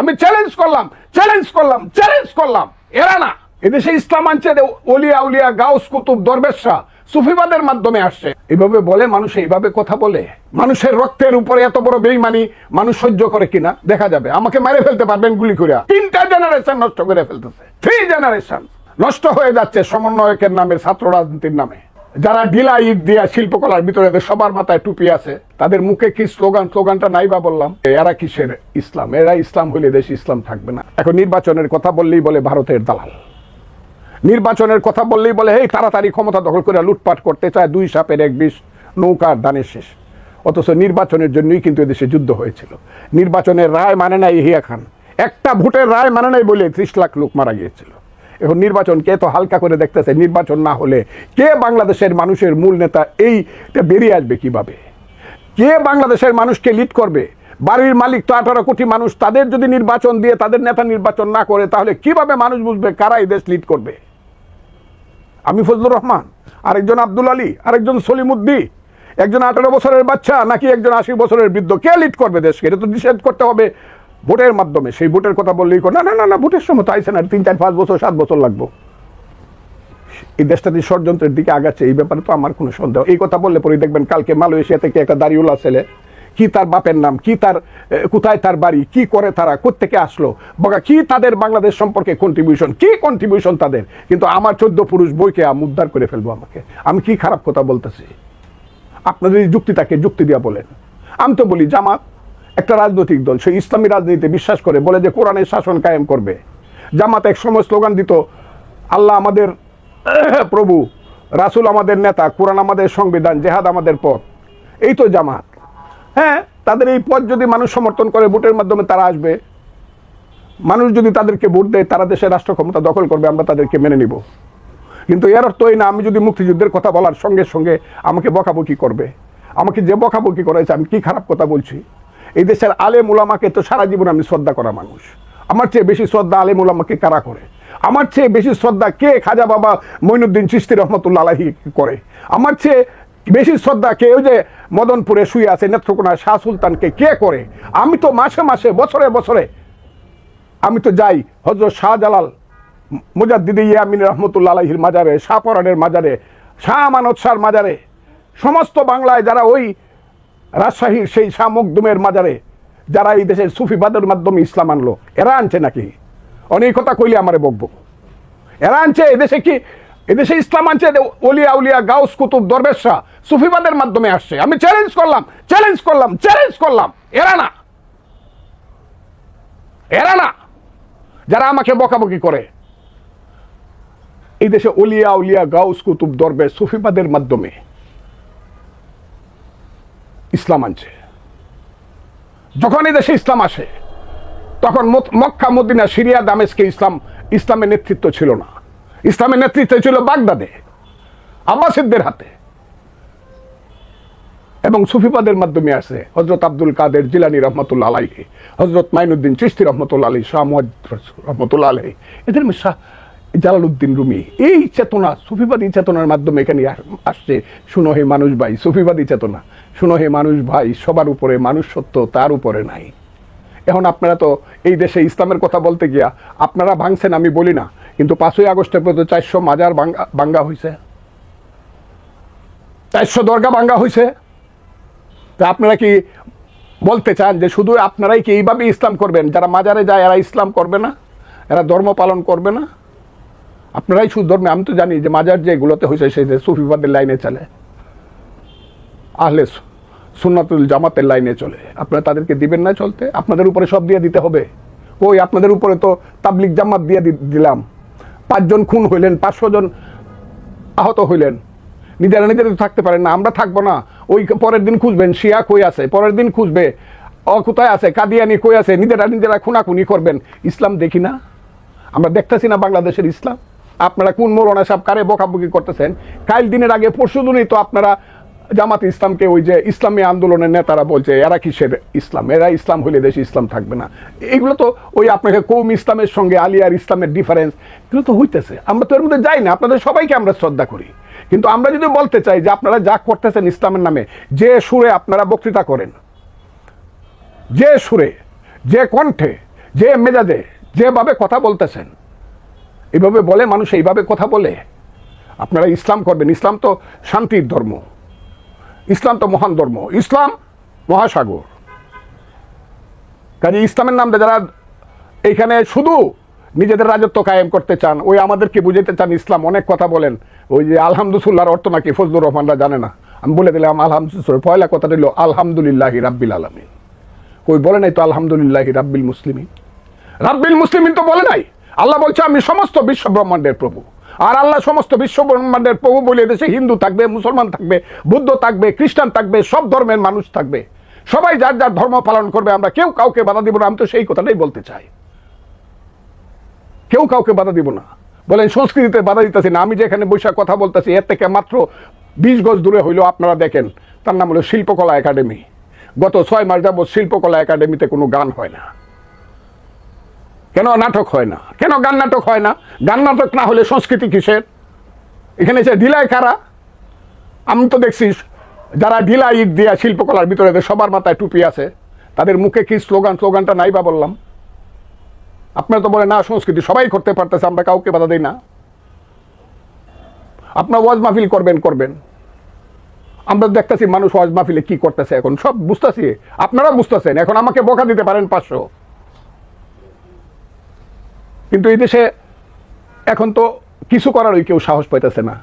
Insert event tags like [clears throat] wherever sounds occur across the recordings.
আমি চ্যালেঞ্জ করলাম চ্যালেঞ্জ করলাম চ্যালেঞ্জ করলাম। এরা না, এদেশে ইসলাম আনছে অলিয়া উলিয়া, গাউস কুতুব, দরবেশরা সুফিবাদের মাধ্যমে আসছে। এভাবে বলে, মানুষ এইভাবে কথা বলে। মানুষের রক্তের উপরে এত বড় বেইমানি, মানুষ সহ্য করে কিনা? দেখা যাবে। আমাকে মেরে ফেলতে পারবেন গুলি করে তিনটা জেনারেশন নষ্ট করে ফেলতেছে। থ্রি জেনারেশন নষ্ট হয়ে যাচ্ছে সমন্বয়কের নামে, ছাত্র রাজনীতির নামে। যারা ঢিলা ইট দিয়া শিল্পকলার ভিতরে সবার মাথায় টুপি আছে, তাদের মুখে কি স্লোগান, স্লোগানটা নাই বা বললাম? এরা কিসের ইসলাম? এরা ইসলাম হইলে দেশ ইসলাম থাকবে না। এখন নির্বাচনের কথা বললেই বলে ভারতের দালাল। নির্বাচনের কথা বললেই বলে এই তাড়াতাড়ি ক্ষমতা দখল করে লুটপাট করতে চায় দুই সাপের এক বিষ নৌকার দানের শেষ। অথচ নির্বাচনের জন্যই কিন্তু এদেশে যুদ্ধ হয়েছিল। নির্বাচনের রায় মানে নাই হিয়া খান। একটা ভোটের রায় মানে নাই বলে ত্রিশ লাখ লোক মারা গিয়েছিল। এখন নির্বাচন কে তো হালকা করে দেখতেছে, নির্বাচন না হলে কে বাংলাদেশের মানুষের মূল নেতা এইটা বেরিয়ে আসবে কীভাবে? কে বাংলাদেশের মানুষকে লিড করবে? বাড়ির মালিক তো আঠারো কোটি মানুষ, তাদের যদি নির্বাচন দিয়ে তাদের নেতা নির্বাচন না করে, তাহলে কীভাবে মানুষ বুঝবে কারা এই দেশ লিড করবে? আমি ফজলুর রহমান, আরেকজন আব্দুল আলী, আরেকজন সলিমুদ্দি একজন আঠারো বছরের বাচ্চা, নাকি একজন আশি বছরের বৃদ্ধ? কে লিড করবে দেশকে? এটা তো নিষেধ করতে হবে। ভোটের মাধ্যমে, সেই ভোটের কথা বললেই না না না না, ভোটের সময় তো আইসে না, তিন, চার, পাঁচ বছর, সাত বছর লাগবো। এই দেশটা যে ষড়যন্ত্রের দিকে আগাচ্ছে, এই ব্যাপারে তো আমার কোনো সন্দেহ। এই কথা বললে পরে দেখবেন কালকে মালয়েশিয়া থেকে একটা দাঁড়িউলা ছেলে, কি তার বাপের নাম, কি তার কোথায় তার বাড়ি, কি করে তারা, কোত্থেকে আসলো বগা কি তাদের বাংলাদেশ সম্পর্কে কন্ট্রিবিউশন কি কন্ট্রিবিউশন তাদের? কিন্তু আমার চোদ্দ পুরুষ বইকে আমি উদ্ধার করে ফেলব আমাকে। আমি কি খারাপ কথা বলতেছি? আপনাদের যুক্তি তাকে যুক্তি দিয়া বলেন। আমি তো বলি, জামাত একটা রাজনৈতিক দল সেই ইসলামী রাজনীতিতে বিশ্বাস করে, বলে যে কোরআনের শাসন কায়েম করবে। জামাত এক সময় স্লোগান দিত, আল্লাহ আমাদের [clears throat] প্রভু, রাসূল আমাদের নেতা, কোরআন আমাদের সংবিধান, জেহাদ আমাদের পথ। এই তো জামাত। হ্যাঁ তাদের এই পথ যদি মানুষ সমর্থন করে, ভোটের মাধ্যমে তারা আসবে। মানুষ যদি তাদেরকে ভোট দেয়, তারা দেশের রাষ্ট্র ক্ষমতা দখল করবে, আমরা তাদেরকে মেনে নিব। কিন্তু এর অর্থ এই না, আমি যদি মুক্তিযুদ্ধের কথা বলার সঙ্গে সঙ্গে আমাকে বকাবকি করবে। আমাকে যে বকাবকি করেছে, আমি কি খারাপ কথা বলছি? এই দেশের আলেম ওলামাকে তো সারা জীবন আমি শ্রদ্ধা করা মানুষ। আমার চেয়ে বেশি শ্রদ্ধা আলেম উলামাকে কারা করে? আমার চেয়ে বেশি শ্রদ্ধা কে খাজা বাবা মইনুদ্দিন চিস্তি রহমতুল্লাহ আলাহি করে? আমার চেয়ে বেশি শ্রদ্ধা কে ওই যে মদনপুরে শুয়ে আছে নেত্রকোনা শাহ সুলতানকে কে করে? আমি তো মাসে মাসে, বছরে বছরে আমি তো যাই হজরত শাহজালাল মুজাদ্দিদি ইয়ামিন রহমতুল্লাহ আলহির মাজারে, শাহপরানের মাজারে, শাহ আমানত শাহর মাজারে। সমস্ত বাংলায় যারা ওই রাজশাহীর সেই শাহ মকদুমের মাজারে যারা এই দেশের সুফিবাদের মাধ্যমে ইসলাম আনলো, এরা আনছে নাকি? অনেক কথা কইলে আমারে বকবো। এরা আনছে এদেশে কি এদেশে ইসলাম আনছে যে অলিয়া উলিয়া, গাউস কুতুব, দরবেশরা সুফিবাদের মাধ্যমে আসছে। আমি চ্যালেঞ্জ করলাম চ্যালেঞ্জ করলাম চ্যালেঞ্জ করলাম। এরা না। এরা না। যারা আমাকে বকাবকি করে। এই দেশে অলিয়া উলিয়া, গাউস কুতুব দরবে সুফিবাদের মাধ্যমে ইসলাম আনছে। যখন এই দেশে ইসলাম আসে, তখন মক্কা, মদিনা, সিরিয়া, দামেস্কে ইসলাম, ইসলামের নেতৃত্ব ছিল না। ইসলামের নেতৃত্ব ছিল বাগদাদে, আব্বাসিদদের হাতে। এবং সুফিবাদের মাধ্যমে আসে হজরত আব্দুল কাদের জিলানি রহমতুল্লাহ আলাইহি হজরত মাইনুদ্দিন চিস্তি রহমতুল্লাহ আলী শাহ মোহাম্মদ রহমতুল্লাহ আলাইহি। এদের শাহ জালালউদ্দিন রুমি, এই চেতনা, সুফিবাদী চেতনার মাধ্যমে এখানে আসছে। শুনো হে মানুষ ভাই, সুফিবাদী চেতনা। শুনো হে মানুষ ভাই, সবার উপরে মানুষ সত্য তার উপরে নাই। এখন আপনারা তো এই দেশে ইসলামের কথা বলতে গিয়া, আপনারা ভাঙছেন, আমি বলি না। কিন্তু পাঁচই আগস্টের পর্যন্ত চারশো মাজার ভাঙ্গা ভাঙ্গা হয়েছে চারশো দরগা ভাঙ্গা হয়েছে তা আপনারা কি বলতে চান যে শুধু আপনারাই কি এইভাবে ইসলাম করবেন? যারা মাজারে যায়, এরা ইসলাম করবে না? এরা ধর্ম পালন করবে না? আপনারাই শুধু ধর্মে, আমি তো জানি যে মাজার যেগুলোতে হয়েছে সেই যে সুফিবাদের লাইনে চলে। আহলে সুন্নাতুল জামাতের লাইনে চলে। আপনারা তাদেরকে দিবেন না চলতে? আপনাদের উপরে সব দিয়ে দিতে হবে। ওই আপনাদের উপরে তো তাবলিক জামাত দিয়ে দিলাম। পাঁচজন খুন হইলেন, পাঁচশো জন আহত হইলেন। নিজেরা নিজেরা তো থাকতে পারেন না, আমরা থাকব না। ওই পরের দিন খুঁজবেন, শিয়া কই আছে? পরের দিন খুঁজবে ও কোথায় আছে, কাদিয়ানি কই আছে? নিজেরা নিজেরা খুনাখুনি করবেন। ইসলাম দেখি না? আমরা দেখতেছি না বাংলাদেশের ইসলাম? আপনারা কোন মৌলানা সাহেব কারে বকাবকি করতেছেন? কাল দিনের আগে পরশু দিনই তো আপনারা জামাত ইসলামকে ওই যে ইসলামী আন্দোলনের নেতারা বলছে, এরা কিসের ইসলাম? এরা ইসলাম হইলে দেশে ইসলাম থাকবে না। এগুলো তো ওই আপনাকে কৌম ইসলামের সঙ্গে, আলিয়ার ইসলামের ডিফারেন্স এগুলো তো হইতেছে। আমরা তো এর মধ্যে যাই না, আপনাদের সবাইকে আমরা শ্রদ্ধা করি। কিন্তু আমরা যদি বলতে চাই যে আপনারা যা করতেছেন ইসলামের নামে, যে সুরে আপনারা বক্তৃতা করেন, যে সুরে, যে কণ্ঠে, যে মেজাজে, যেভাবে কথা বলতেছেন এভাবে বলে, মানুষ এইভাবে কথা বলে। আপনারা ইসলাম করবেন। ইসলাম তো শান্তির ধর্ম। ইসলাম তো মহান ধর্ম। ইসলাম মহাসাগর। কাজে ইসলামের নামে যারা এইখানে শুধু নিজেদের রাজত্ব কায়েম করতে চান, ওই আমাদেরকে বুঝাইতে চান ইসলাম। অনেক কথা বলেন। ওই যে আলহামদুসুল্লাহর অর্থ নাকি ফজলুর রহমানরা জানে না। আমি বলে দিলাম আলহামদুল পয়লা কথাটা হলো আলহামদুলিল্লাহি রাব্বিল আলমিন। কই বলে নাই তো আলহামদুলিল্লাহি রাব্বিল মুসলিমিন? রাব্বিল মুসলিমিন তো বলে নাই। আল্লাহ বলছে, আমি সমস্ত বিশ্ব ব্রহ্মাণ্ডের প্রভু। আর আল্লাহ সমস্ত বিশ্ব ব্রহ্মাণ্ডের প্রভু বলে দেশে হিন্দু থাকবে, মুসলমান থাকবে, বুদ্ধ থাকবে, খ্রিস্টান থাকবে, সব ধর্মের মানুষ থাকবে। সবাই যার যার ধর্ম পালন করবে, আমরা কেউ কাউকে বাধা দিব না, আমি তো সেই কথাটাই বলতে চাই। কেউ কাউকে বাধা দিব না। বলেন, সংস্কৃতিতে বাধা দিতেছি না। আমি যেখানে বৈশাখ কথা বলতেছি, এর থেকে মাত্র বিশ গজ দূরে হইল, আপনারা দেখেন, তার নাম হলো শিল্পকলা একাডেমি। গত ছয় মাস যাবৎ শিল্পকলা একাডেমিতে কোনো গান হয় না। কেন নাটক হয় না? কেন গান নাটক হয় না? গান নাটক না হলে সংস্কৃতি কিসের? এখানে এসে ঢিলায় কারা? আমি তো দেখছি যারা ঢিলা ইট দিয়া শিল্পকলার ভিতরে সবার মাথায় টুপি আছে, তাদের মুখে কি স্লোগান, স্লোগানটা নাই বা বললাম? আপনারা তো বলে না, সংস্কৃতি সবাই করতে পারতেছে, আমরা কাউকে বাধা দিই না। আপনার ওয়াজ মাহফিল করবেন করবেন। আমরা দেখতেছি মানুষ ওয়াজ মাহফিলে কি করতেছে এখন? সব বুঝতেছি। আপনারা বুঝতেছেন, এখন আমাকে বোকা দিতে পারেন পাঁচশো। কিন্তু এই দেশে এখন তো কিছু করারই কেউ সাহস পাইতেছে না।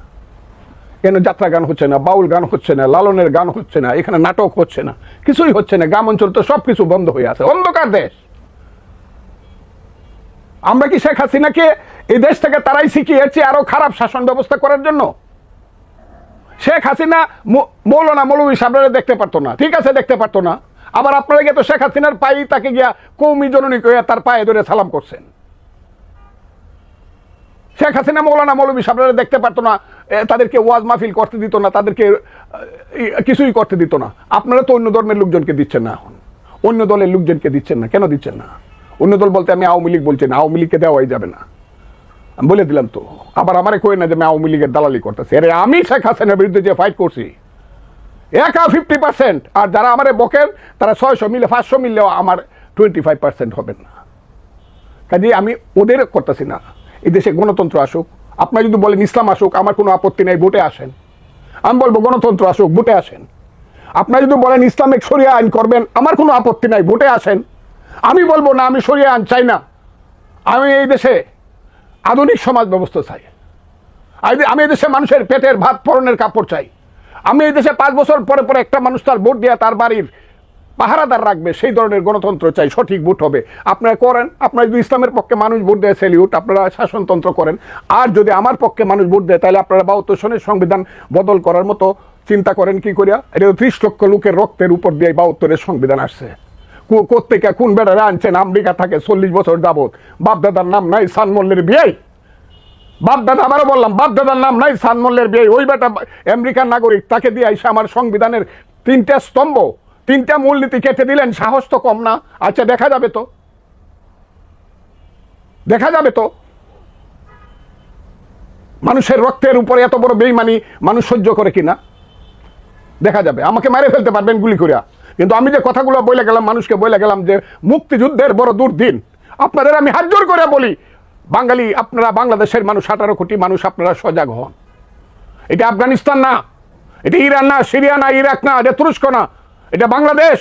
কেন যাত্রা গান হচ্ছে না, বাউল গান হচ্ছে না, লালনের গান হচ্ছে না, এখানে নাটক হচ্ছে না, কিছুই হচ্ছে না, গ্রাম অঞ্চল তো সব কিছু বন্ধ হয়ে আছে, অন্ধকার দেশ। আমরা কি শেখ হাসিনাকে এই দেশ থেকে তারাই শিখিয়েছি আরও খারাপ শাসন ব্যবস্থা করার জন্য? শেখ হাসিনা মৌলানা মৌলভী সাবরারে দেখতে পারতো না, ঠিক আছে, দেখতে পারতো না। আবার আপনারা গিয়ে তো শেখ হাসিনার পায়ে তাকে গিয়া কৌমি জননী তার পায়ে ধরে সালাম করছেন। শেখ হাসিনা মৌলানা মৌলভী সাবরারে দেখতে পারতো না তাদেরকে ওয়াজ মাহফিল করতে দিত না, তাদেরকে কিছুই করতে দিত না। আপনারা তো অন্য ধর্মের লোকজনকে দিচ্ছেন না এখন। অন্য দলের লোকজনকে দিচ্ছেন না। কেন দিচ্ছেন না? অন্য দল বলতে আমি আওয়ামী লীগ বলছি না, আওয়ামী লীগকে দেওয়াই যাবে না। আমি বলে দিলাম তো। আবার আমারে কই না যে আমি আওয়ামী লীগের দালালি করতেছি। আরে আমি শেখ হাসিনার বিরুদ্ধে যে ফাইট করছি, একা ফিফটি পার্সেন্ট আর যারা আমারে বকেন, তারা ছয়শো মিলে, পাঁচশো মিললেও আমার টোয়েন্টি ফাইভ পার্সেন্ট হবেন না। কাজে আমি ওদের করতেছি না। এই দেশে গণতন্ত্র আসুক, আপনার যদি বলেন ইসলাম আসুক, আমার কোনো আপত্তি নেই, ভোটে আসেন। আমি বলব গণতন্ত্র আসুক, ভোটে আসেন। আপনারা যদি বলেন ইসলামিক সরিয়া আইন করবেন, আমার কোনো আপত্তি নাই, ভোটে আসেন। আমি বলব না, আমি সরিয়া আইন চাই না। আমি এই দেশে আধুনিক সমাজ ব্যবস্থা চাই। আমি- এই দেশে মানুষের পেটের ভাত পরনের কাপড় চাই। আমি এই দেশে পাঁচ বছর পরে পরে একটা মানুষ তার ভোট দিয়ে তার বাড়ির পাহারাদার রাখবে, সেই ধরনের গণতন্ত্র চাই, সঠিক ভোট হবে। আপনারা করেন, আপনারা যদি ইসলামের পক্ষে মানুষ ভোট দেয় সেলিউট আপনারা শাসনতন্ত্র করেন। আর যদি আমার পক্ষে মানুষ ভোট দেয়, তাহলে আপনারা বাহাত্তর সনের সংবিধান বদল করার মতো চিন্তা করেন কি করিয়া? এটা তো ত্রিশ লক্ষ লোকের রক্তের উপর দিয়ে বাহাত্তরের সংবিধান আসছে। কোত্থেকে কোন বেড়ারা আনছেন? আমেরিকা থাকে চল্লিশ বছর যাবৎ। বাপদাদার নাম নাই সানমল্লের বিয়াই বাপদাদা, আবারও বললাম, বাপদাদার নাম নাই সানমল্লের বিয়ে। ওই বেটা আমেরিকার নাগরিক, তাকে দিয়ে এসে আমার সংবিধানের তিনটা স্তম্ভ। তিনটা মূলনীতি কেটে দিলেন, সাহস তো কম না। আচ্ছা দেখা যাবে তো। দেখা যাবে তো। মানুষের রক্তের উপরে এত বড় বেইমানি মানুষ সহ্য করে কিনা দেখা যাবে। আমাকে মেরে ফেলতে পারবেন গুলি করিয়া কিন্তু আমি যে কথাগুলো বলে গেলাম, মানুষকে বলে গেলাম যে মুক্তিযুদ্ধের বড় দুর্দিন। আপনাদের আমি হাত জোর করে বলি, বাঙালি, আপনারা বাংলাদেশের মানুষ, আঠারো কোটি মানুষ আপনারা সজাগ হন। এটা আফগানিস্তান না, এটা ইরান না, সিরিয়া না, ইরাক না, এটা তুরস্ক না। এটা বাংলাদেশ।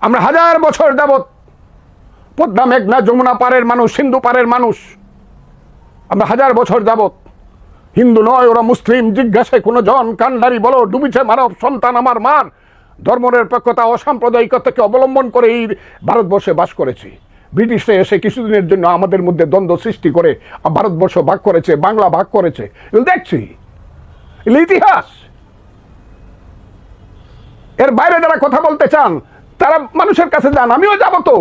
আমরা হাজার বছর যাবৎ পদ্মা মেঘনা যমুনা পারের মানুষ, সিন্ধু পারের মানুষ। আমরা হাজার বছর যাবৎ হিন্দু নয়, ওরা মুসলিম, জিজ্ঞাসে, কোনো জন কান্ডারি বলো, ডুবিছে মানব, সন্তান, আমার মার। ধর্মনিরপেক্ষতা অসাম্প্রদায়িকতাকে অবলম্বন করে এই ভারতবর্ষে বাস করেছি। ব্রিটিশরা এসে কিছুদিনের জন্য আমাদের মধ্যে দ্বন্দ্ব সৃষ্টি করে ভারতবর্ষ ভাগ করেছে, বাংলা ভাগ করেছে। দেখছি। ইতিহাস। এর বাইরে যারা কথা বলতে চান, তারা মানুষের কাছে যান, আমিও যাব তো।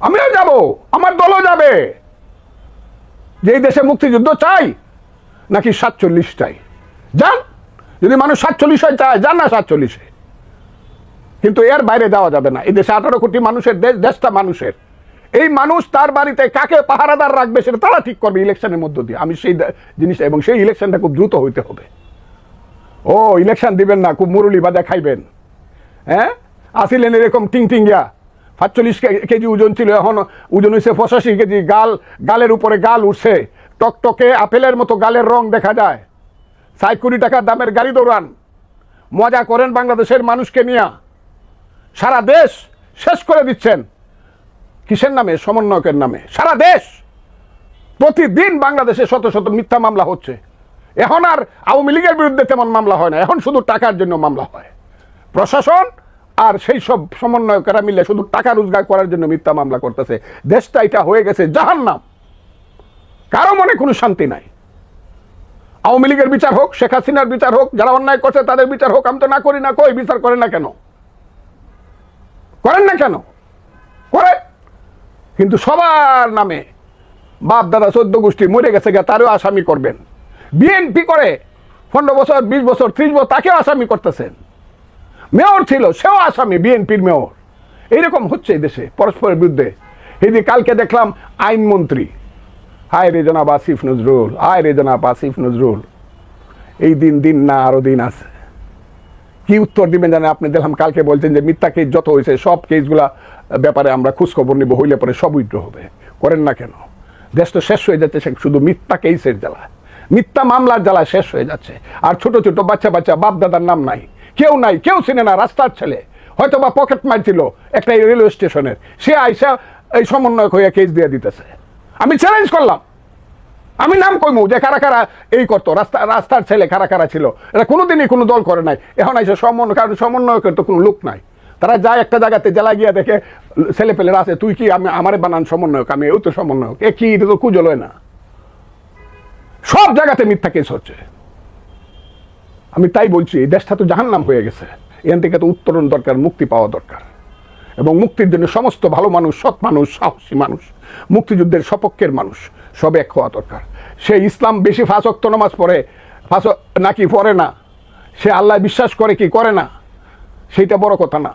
আমিও যাব, আমার দলও যাবে। যে দেশে মুক্তিযুদ্ধ চাই, নাকি সাতচল্লিশ চাই? যান, যদি মানুষ সাতচল্লিশ হয়, চায়, যান না সাতচল্লিশে কিন্তু এর বাইরে যাওয়া যাবে না। এই দেশে আঠারো কোটি মানুষের, দেশ, দেশটা মানুষের। এই মানুষ তার বাড়িতে কাকে পাহারাদার রাখবে, সেটা তারা ঠিক করবে ইলেকশনের মধ্য দিয়ে। আমি সেই জিনিসটা এবং সেই ইলেকশনটা খুব দ্রুত হইতে হবে। ও ইলেকশন দিবেন না, খুব মুরুলি বাজা খাইবেন। হ্যাঁ? আসিলেন এরকম টিং টিং ইয়া। সাতচল্লিশ কেজি ওজন ছিল, এখন ওজন হয়েছে পঁচাশি কেজি। গাল, গালের উপরে গাল উঠছে। টকটকে আপেলের মতো গালের রং দেখা যায়। ষাট কোটি টাকার দামের গাড়ি দৌড়ান। মজা করেন বাংলাদেশের মানুষকে নিয়ে। সারা দেশ শেষ করে দিচ্ছেন। কিসের নামে? সমন্বয়কের নামে। সারা দেশ। প্রতিদিন বাংলাদেশে শত শত মিথ্যা মামলা হচ্ছে। এখন আর আওয়ামী লীগের বিরুদ্ধে তেমন মামলা হয় না। এখন শুধু টাকার জন্য মামলা হয়। প্রশাসন আর সেই সব সমন্বয়কেরা মিলে শুধু টাকা রোজগার করার জন্য মিথ্যা মামলা করতেছে। দেশটা এটা হয়ে গেছে জাহান্নাম। কারও মনে কোনো শান্তি নাই। আওয়ামী লীগের বিচার হোক, শেখ হাসিনার বিচার হোক, যারা অন্যায় করছে তাদের বিচার হোক, আমি তো না করি না কই, বিচার করে না কেন? করেন না কেন? করে কিন্তু সবার নামে বাপ দাদা চোদ্দ গোষ্ঠী মরে গেছে গা তারও আসামি করবেন। বিএনপি করে পনেরো বছর, বিশ বছর, ত্রিশ বছর তাকেও আসামি করতেছেন। মেয়র ছিল, সেও আসামি, বিএনপির মেয়র। এইরকম হচ্ছে এই দেশে, পরস্পরের বিরুদ্ধে। এই কালকে দেখলাম আইনমন্ত্রী। হায় রে জনাব আসিফ নজরুল, হায় রে জনাব আসিফ নজরুল। এই দিন দিন না আরও দিন আছে। কি উত্তর দিবেন জানেন, আপনি দেখলাম কালকে বলছেন যে মিথ্যা কেস যত হয়েছে, সব কেসগুলা ব্যাপারে আমরা খোঁজখবর নিব, হইলে পরে সব উইড্র হবে। করেন না কেন? দেশ তো শেষ হয়ে যাচ্ছে শুধু মিথ্যা কেসের জ্বালা মিথ্যা মামলার জ্বালা শেষ হয়ে যাচ্ছে। আর ছোট ছোট বাচ্চা বাচ্চা বাপ দাদার নাম নাই। কেউ নাই, কেউ চিনে না রাস্তার ছেলে। হয়তো বা পকেট মারছিল একটা রেলওয়ে স্টেশনের। সে আইসা এই সমন্বয়ক হয়ে কেস দিয়ে দিতেছে। আমি চ্যালেঞ্জ করলাম। আমি নাম কইমু যে কারা কারা এই করতো, রাস্তা, রাস্তার ছেলে কারা কারা ছিল? এটা কোনোদিনই কোনো দল করে নাই। এখন আইসে সমন্বয়, কারণ সমন্বয়কের তো কোনো লোক নাই। তারা যায় একটা জায়গাতে জেলা গিয়া দেখে ছেলে পেলেরা আছে, তুই কি আমি, আমারে বানান সমন্বয়ক? আমি এও তো সমন্বয়ক। এ কি এটা তো কুজল হয় না। সব জায়গাতে মিথ্যা কেস হচ্ছে। আমি তাই বলছি, এই দেশটা তো জাহান্নাম হয়ে গেছে। এখান থেকে তো উত্তরণ দরকার, মুক্তি পাওয়া দরকার। এবং মুক্তির জন্য সমস্ত ভালো মানুষ, সৎ মানুষ, সাহসী মানুষ, মুক্তিযুদ্ধের সপক্ষের মানুষ, সব এক হওয়া দরকার। সে ইসলাম বেশি ফাঁসক্ত নামাজ পড়ে, ফাঁস নাকি পড়ে না? সে আল্লাহ বিশ্বাস করে কি করে না? সেইটা বড় কথা না।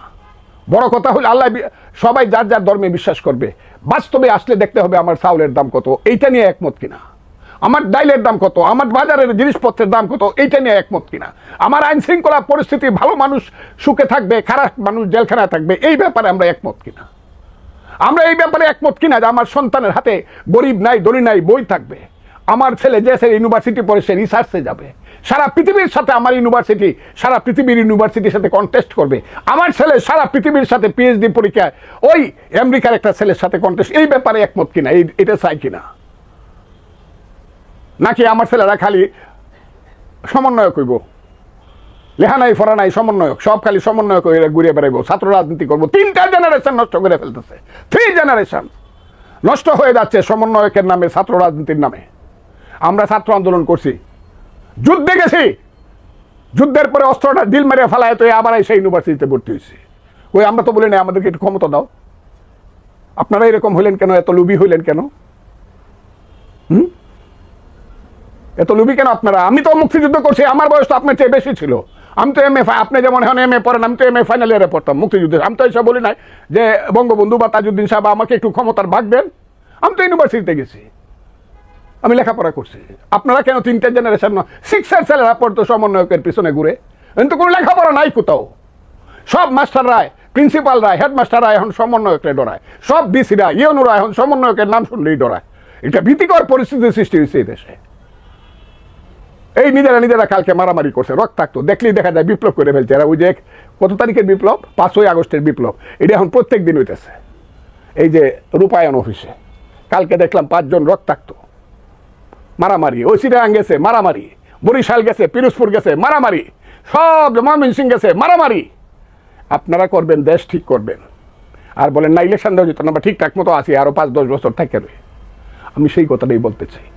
বড় কথা হলে আল্লাহ সবাই যার যার ধর্মে বিশ্বাস করবে। বাস্তবে আসলে দেখতে হবে আমার চাউলের দাম কত। এইটা নিয়ে একমত কিনা? আমার ডাইলের দাম কত? আমার বাজারের জিনিসপত্রের দাম কত? এইটা নিয়ে একমত কিনা? আমার আইন শৃঙ্খলা পরিস্থিতি, ভালো মানুষ সুখে থাকবে, খারাপ মানুষ জেলখানায় থাকবে, এই ব্যাপারে আমরা একমত কিনা? আমরা এই ব্যাপারে একমত কিনা যে আমার সন্তানের হাতে গরিব নাই দড়ি নাই, বই থাকবে। আমার ছেলে যে সে ইউনিভার্সিটি পড়ে সে রিসার্চে যাবে। সারা পৃথিবীর সাথে আমার ইউনিভার্সিটি, সারা পৃথিবীর ইউনিভার্সিটির সাথে কন্টেস্ট করবে। আমার ছেলে সারা পৃথিবীর সাথে পিএইচডি পরীক্ষায়, ওই আমেরিকার একটা ছেলের সাথে কন্টেস্ট এই ব্যাপারে একমত কিনা? এই এটা চাই কিনা? নাকি আমার ছেলেরা খালি সমন্বয় করব লেখা নাই ফরা নাই, সমন্বয়ক, সব খালি সমন্বয়ক ঘুরে বেড়াইবো। ছাত্র রাজনীতি করব। তিনটা জেনারেশন নষ্ট করে ফেলতেছে। থ্রি জেনারেশন নষ্ট হয়ে যাচ্ছে সমন্বয়কের নামে, ছাত্র রাজনীতির নামে। আমরা ছাত্র আন্দোলন করছি। যুদ্ধে গেছি। যুদ্ধের পরে অস্ত্রটা দিল মেরে ফেলায় তো আবার এসে ইউনিভার্সিটিতে ভর্তি হয়েছি। ওই আমরা তো বলি না আমাদেরকে একটু ক্ষমতা দাও। আপনারা এরকম হইলেন কেন? এত লুবি হইলেন কেন? এত লুবি কেন আপনারা? আমি তো মুক্তিযুদ্ধ করছি, আমার বয়স তো আপনার চেয়ে বেশি ছিল। আমি তো এম এ আপনি যেমন এখন এম এ পড়েন, আমি তো এম এ ফাইনাল ইয়ারে পড়তাম মুক্তিযুদ্ধে। আমি তো এসব বলি নাই যে বঙ্গবন্ধু বা তাজুদ্দিন সাহেব আমাকে একটু ক্ষমতার ভাগ দেন। আমি তো ইউনিভার্সিটিতে গেছি। আমি লেখাপড়া করছি। আপনারা কেন তিনটে জেনারেশন সিক্সের ছেলেরা পড়তো সমন্বয়কের পিছনে ঘুরে? কিন্তু কোনো লেখাপড়া নাই কোথাও। সব মাস্টাররাই প্রিন্সিপালরা হেডমাস্টাররা এখন সমন্বয়কের ডরায়। সব ডিসিরা ইউনুরা এখন সমন্বয়কের নাম শুনলেই ডরায়। এটা ভীতিকর পরিস্থিতির সৃষ্টি হয়েছে এই দেশে। এই নিজেরা নিজেরা কালকে মারামারি করছে, রক্তাক্ত। দেখলেই দেখা যায় বিপ্লব করে ফেলছে। এরা ওই যে কত তারিখের বিপ্লব? পাঁচই আগস্টের বিপ্লব। এটা এখন প্রত্যেক দিন হইতেছে। এই যে রূপায়ণ অফিসে। কালকে দেখলাম পাঁচজন রক্তাক্ত। মারামারি। ওই সিটাং গেছে, মারামারি। বরিশাল গেছে, পিরোজপুর গেছে, মারামারি। সব ময়মনসিং গেছে, মারামারি। আপনারা করবেন, দেশ ঠিক করবেন। আর বলেন না, ইলেকশন দেওয়া যেত না ঠিকঠাক মতো আছি আরও পাঁচ দশ বছর থাকে আমি সেই কথাটাই বলতে চাই।